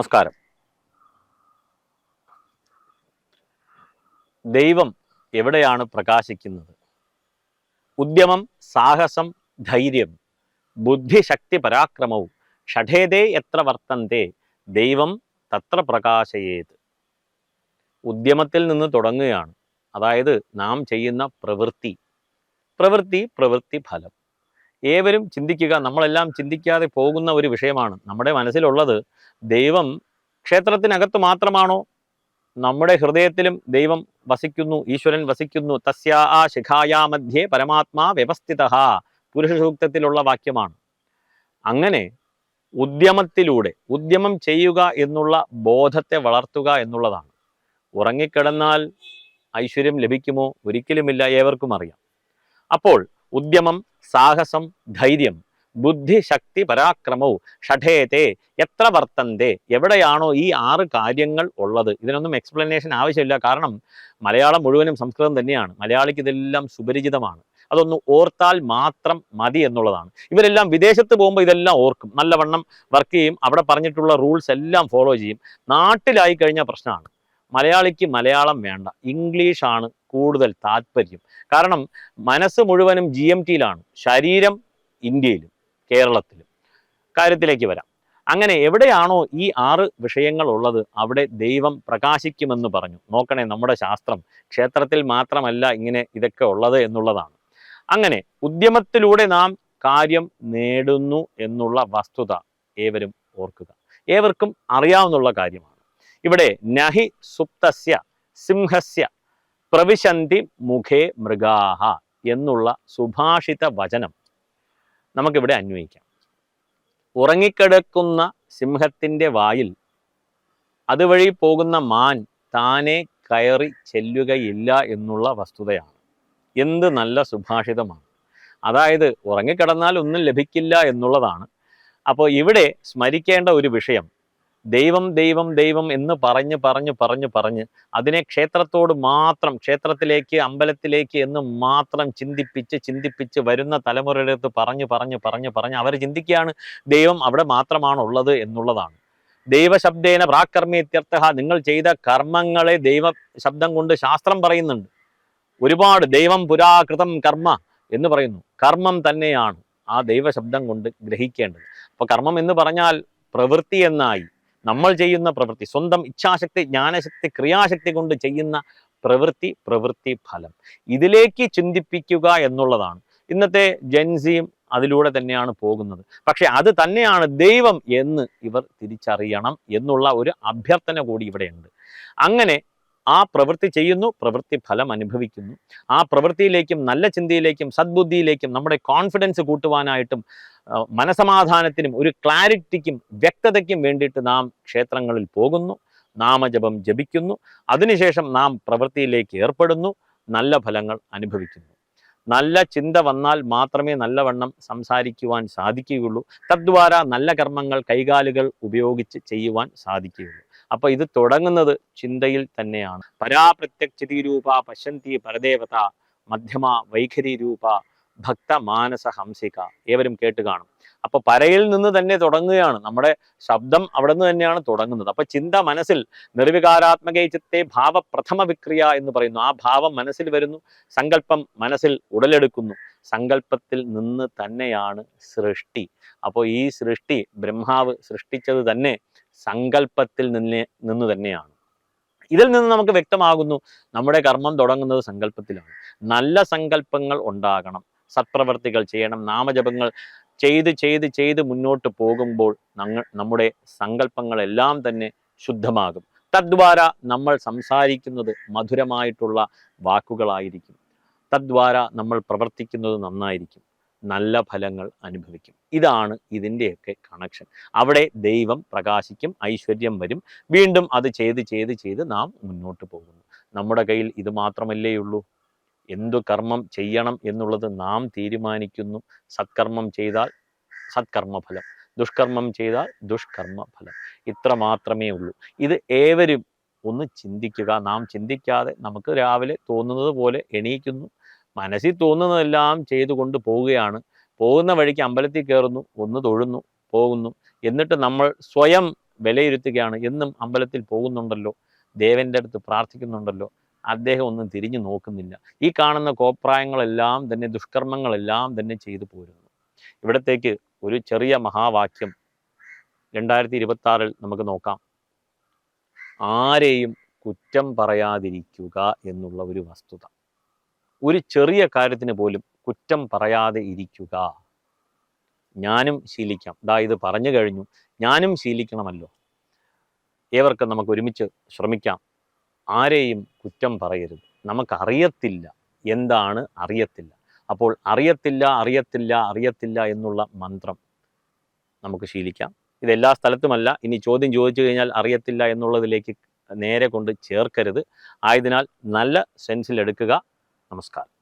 നമസ്കാരം. ദൈവം എവിടെയാണ് പ്രകാശിക്കുന്നത്? ഉദ്യമം സാഹസം ധൈര്യം ബുദ്ധിശക്തി പരാക്രമവും ഷഠേതേ എത്ര വർത്തന്തേ ദൈവം തത്ര പ്രകാശയേത്. ഉദ്യമത്തിൽ നിന്ന് തുടങ്ങുകയാണ്. അതായത് നാം ചെയ്യുന്ന പ്രവൃത്തി. പ്രവൃത്തി പ്രവൃത്തി ഫലം. ഏവരും ചിന്തിക്കുക നമ്മളെല്ലാം ചിന്തിക്കാതെ പോകുന്ന ഒരു വിഷയമാണ്. നമ്മുടെ മനസ്സിലുള്ളത് ദൈവം ക്ഷേത്രത്തിനകത്ത് മാത്രമാണോ? നമ്മുടെ ഹൃദയത്തിലും ദൈവം വസിക്കുന്നു ഈശ്വരൻ വസിക്കുന്നു. തസ്യാ ആ ശിഖായാ മധ്യേ പരമാത്മാ വ്യവസ്ഥിത പുരുഷ സൂക്തത്തിലുള്ള വാക്യമാണ്. അങ്ങനെ ഉദ്യമത്തിലൂടെ ഉദ്യമം ചെയ്യുക എന്നുള്ള ബോധത്തെ വളർത്തുക എന്നുള്ളതാണ്. ഉറങ്ങിക്കിടന്നാൽ ഐശ്വര്യം ലഭിക്കുമോ? ഒരിക്കലുമില്ല ഏവർക്കും അറിയാം. അപ്പോൾ ഉദ്യമം സാഹസം ധൈര്യം ബുദ്ധി ശക്തി പരാക്രമവും ഷഠേത്തെ എത്ര വർത്തന്തെ എവിടെയാണോ ഈ ആറ് കാര്യങ്ങൾ ഉള്ളത്. ഇതിനൊന്നും എക്സ്പ്ലനേഷൻ ആവശ്യമില്ല. കാരണം മലയാളം മുഴുവനും സംസ്കൃതം തന്നെയാണ്. മലയാളിക്ക് ഇതെല്ലാം സുപരിചിതമാണ്. അതൊന്ന് ഓർത്താൽ മാത്രം മതി എന്നുള്ളതാണ്. ഇവരെല്ലാം വിദേശത്ത് പോകുമ്പോൾ ഇതെല്ലാം ഓർക്കും. നല്ലവണ്ണം വർക്ക് ചെയ്യും. അവിടെ പറഞ്ഞിട്ടുള്ള റൂൾസ് എല്ലാം ഫോളോ ചെയ്യും. നാട്ടിലായി കഴിഞ്ഞ പ്രശ്നമാണ്. മലയാളിക്ക് മലയാളം വേണ്ട. ഇംഗ്ലീഷാണ് കൂടുതൽ താല്പര്യം കാരണം മനസ്സ് മുഴുവനും ജി എം ടിയിലാണ് ശരീരം ഇന്ത്യയിലും കേരളത്തിലും. കാര്യത്തിലേക്ക് വരാം. അങ്ങനെ എവിടെയാണോ ഈ ആറ് വിഷയങ്ങൾ ഉള്ളത് അവിടെ ദൈവം പ്രകാശിക്കുമെന്ന് പറഞ്ഞു. നോക്കണേ നമ്മുടെ ശാസ്ത്രം ക്ഷേത്രത്തിൽ മാത്രമല്ല ഇങ്ങനെ ഇതൊക്കെ ഉള്ളത് എന്നുള്ളതാണ്. അങ്ങനെ ഉദ്യമത്തിലൂടെ നാം കാര്യം നേടുന്നു എന്നുള്ള വസ്തുത ഏവരും ഓർക്കുക. ഏവർക്കും അറിയാവുന്നുള്ള കാര്യമാണ്. ഇവിടെ നഹി സുപ്തസ്യ സിംഹസ്യ പ്രവിശന്തി മുഖേ മൃഗാഹ എന്നുള്ള സുഭാഷിത വചനം നമുക്കിവിടെ അന്വയിക്കാം ഉറങ്ങിക്കിടക്കുന്ന സിംഹത്തിന്റെ വായിൽ അതുവഴി പോകുന്ന മാൻ താനെ കയറി ചെല്ലുകയില്ല എന്നുള്ള വസ്തുതയാണ്. എന്ത് നല്ല സുഭാഷിതമാണ്. അതായത് ഉറങ്ങിക്കിടന്നാൽ ഒന്നും ലഭിക്കില്ല എന്നുള്ളതാണ്. അപ്പോൾ ഇവിടെ സ്മരിക്കേണ്ട ഒരു വിഷയം ദൈവം ദൈവം ദൈവം എന്ന് പറഞ്ഞ് പറഞ്ഞ് പറഞ്ഞ് പറഞ്ഞ് അതിനെ ക്ഷേത്രത്തോട് മാത്രം ക്ഷേത്രത്തിലേക്ക് അമ്പലത്തിലേക്ക് എന്ന് മാത്രം ചിന്തിപ്പിച്ച് ചിന്തിപ്പിച്ച് വരുന്ന തലമുറയുടെ അടുത്ത് പറഞ്ഞ് പറഞ്ഞ് പറഞ്ഞ് പറഞ്ഞ് അവർ ചിന്തിക്കുകയാണ് ദൈവം അവിടെ മാത്രമാണ് ഉള്ളത് എന്നുള്ളതാണ്. ദൈവശബ്ദേന പ്രാകർമ്മിത്യർത്ഥ നിങ്ങൾ ചെയ്ത കർമ്മങ്ങളെ ദൈവ ശബ്ദം കൊണ്ട് ശാസ്ത്രം പറയുന്നുണ്ട്. ഒരുപാട് ദൈവം പുരാകൃതം കർമ്മ എന്ന് പറയുന്നു. കർമ്മം തന്നെയാണ് ആ ദൈവശബ്ദം കൊണ്ട് ഗ്രഹിക്കേണ്ടത്. അപ്പൊ കർമ്മം എന്ന് പറഞ്ഞാൽ പ്രവൃത്തി എന്നായി നമ്മൾ ചെയ്യുന്ന പ്രവൃത്തി സ്വന്തം ഇച്ഛാശക്തി ജ്ഞാനശക്തി ക്രിയാശക്തി കൊണ്ട് ചെയ്യുന്ന പ്രവൃത്തി പ്രവൃത്തി ഫലം. ഇതിലേക്ക് ചിന്തിപ്പിക്കുക എന്നുള്ളതാണ്. ഇന്നത്തെ ജൻസിയും അതിലൂടെ തന്നെയാണ് പോകുന്നത്. പക്ഷെ അത് തന്നെയാണ് ദൈവം എന്ന് ഇവർ തിരിച്ചറിയണം എന്നുള്ള ഒരു അഭ്യർത്ഥന കൂടി ഇവിടെയുണ്ട്. അങ്ങനെ ആ പ്രവൃത്തി ചെയ്യുന്നു പ്രവൃത്തി ഫലം അനുഭവിക്കുന്നു. ആ പ്രവൃത്തിയിലേക്കും നല്ല ചിന്തയിലേക്കും സദ്ബുദ്ധിയിലേക്കും നമ്മുടെ കോൺഫിഡൻസ് കൂട്ടുവാനായിട്ടും മനസമാധാനത്തിനും ഒരു ക്ലാരിറ്റിക്കും വ്യക്തതയ്ക്കും വേണ്ടിയിട്ട് നാം ക്ഷേത്രങ്ങളിൽ പോകുന്നു നാമജപം ജപിക്കുന്നു അതിനുശേഷം നാം പ്രവൃത്തിയിലേക്ക് ഏർപ്പെടുന്നു നല്ല ഫലങ്ങൾ അനുഭവിക്കുന്നു. നല്ല ചിന്ത വന്നാൽ മാത്രമേ നല്ലവണ്ണം സംസാരിക്കുവാൻ സാധിക്കുകയുള്ളൂ. തദ്വാര നല്ല കർമ്മങ്ങൾ കൈകാലുകൾ ഉപയോഗിച്ച് ചെയ്യുവാൻ സാധിക്കുകയുള്ളൂ. അപ്പൊ ഇത് തുടങ്ങുന്നത് ചിന്തയിൽ തന്നെയാണ്. പരാപ്രത്യക്ഷിതി രൂപ പശ്യന്തി പരദേവത മധ്യമ വൈഖരി രൂപ ഭക്ത മാനസ ഹംസിക ഏവരും കേട്ട് കാണും. അപ്പൊ പരയിൽ നിന്ന് തന്നെ തുടങ്ങുകയാണ്. നമ്മുടെ ശബ്ദം അവിടെ നിന്ന് തന്നെയാണ് തുടങ്ങുന്നത്. അപ്പൊ ചിന്ത മനസ്സിൽ നിർവികാരാത്മകേ ചിത്തെ ഭാവപ്രഥമ വിക്രിയ എന്ന് പറയുന്നു. ആ ഭാവം മനസ്സിൽ വരുന്നു സങ്കല്പം മനസ്സിൽ ഉടലെടുക്കുന്നു. സങ്കല്പത്തിൽ നിന്ന് തന്നെയാണ് സൃഷ്ടി. അപ്പോൾ ഈ സൃഷ്ടി ബ്രഹ്മാവ് സൃഷ്ടിച്ചത് തന്നെ സങ്കല്പത്തിൽ നിന്ന് നിന്ന് തന്നെയാണ്. ഇതിൽ നിന്ന് നമുക്ക് വ്യക്തമാകുന്നു നമ്മുടെ കർമ്മം തുടങ്ങുന്നത് സങ്കല്പത്തിലാണ്. നല്ല സങ്കല്പങ്ങൾ ഉണ്ടാകണം. സത്പ്രവർത്തികൾ ചെയ്യണം. നാമജപങ്ങൾ ചെയ്ത് ചെയ്ത് ചെയ്ത് മുന്നോട്ട് പോകുമ്പോൾ ഞങ്ങൾ നമ്മുടെ സങ്കല്പങ്ങളെല്ലാം തന്നെ ശുദ്ധമാകും. തദ്വാര നമ്മൾ സംസാരിക്കുന്നത് മധുരമായിട്ടുള്ള വാക്കുകളായിരിക്കും. തദ്വാര നമ്മൾ പ്രവർത്തിക്കുന്നത് നന്നായിരിക്കും. നല്ല ഫലങ്ങൾ അനുഭവിക്കും. ഇതാണ് ഇതിന്റെയൊക്കെ കണക്ഷൻ. അവിടെ ദൈവം പ്രകാശിക്കും ഐശ്വര്യം വരും. വീണ്ടും അത് ചെയ്ത് ചെയ്ത് ചെയ്ത് നാം മുന്നോട്ട് പോകുന്നു. നമ്മുടെ കയ്യിൽ ഇത് മാത്രമല്ലേ ഉള്ളൂ എന്തു കർമ്മം ചെയ്യണം എന്നുള്ളത് നാം തീരുമാനിക്കുന്നു. സത്കർമ്മം ചെയ്താൽ സത്കർമ്മഫലം. ദുഷ്കർമ്മം ചെയ്താൽ ദുഷ്കർമ്മ ഫലം ഇത്ര മാത്രമേ ഉള്ളൂ. ഇത് ഏവരും ഒന്ന് ചിന്തിക്കുക. നാം ചിന്തിക്കാതെ നമുക്ക് രാവിലെ തോന്നുന്നത് പോലെ എണീക്കുന്നു. മനസ്സിൽ തോന്നുന്നതെല്ലാം ചെയ്തുകൊണ്ട് പോവുകയാണ്. പോകുന്ന വഴിക്ക് അമ്പലത്തിൽ കയറുന്നു ഒന്ന് തൊഴുന്നു പോകുന്നു. എന്നിട്ട് നമ്മൾ സ്വയം വിലയിരുത്തുകയാണ്. എന്നും അമ്പലത്തിൽ പോകുന്നുണ്ടല്ലോ. ദേവന്റെ അടുത്ത് പ്രാർത്ഥിക്കുന്നുണ്ടല്ലോ. അദ്ദേഹം ഒന്നും തിരിഞ്ഞു നോക്കുന്നില്ല. ഈ കാണുന്ന കോപ്രായങ്ങളെല്ലാം തന്നെ ദുഷ്കർമ്മങ്ങളെല്ലാം തന്നെ ചെയ്തു പോരുന്നു. ഇവിടത്തേക്ക് ഒരു ചെറിയ മഹാവാക്യം രണ്ടായിരത്തി ഇരുപത്തി ആറിൽ നമുക്ക് നോക്കാം. ആരെയും കുറ്റം പറയാതിരിക്കുക എന്നുള്ള ഒരു വസ്തുത. ഒരു ചെറിയ കാര്യത്തിന് പോലും കുറ്റം പറയാതെ ഇരിക്കുക. ഞാനും ശീലിക്കാം. ദാ ഇത് പറഞ്ഞു കഴിഞ്ഞു. ഞാനും ശീലിക്കണമല്ലോ. ഏവർക്കും നമുക്ക് ഒരുമിച്ച് ശ്രമിക്കാം. ആരെയും കുറ്റം പറയരുത്. നമുക്കറിയത്തില്ല എന്താണ് അറിയത്തില്ല. അപ്പോൾ അറിയത്തില്ല അറിയത്തില്ല അറിയത്തില്ല എന്നുള്ള മന്ത്രം നമുക്ക് ശീലിക്കാം. ഇത് എല്ലാ സ്ഥലത്തുമല്ല. ഇനി ചോദ്യം ചോദിച്ചു കഴിഞ്ഞാൽ അറിയത്തില്ല എന്നുള്ളതിലേക്ക് നേരെ കൊണ്ട് ചേർക്കരുത്. ആയതിനാൽ നല്ല സെൻസിൽ എടുക്കുക നമസ്കാരം.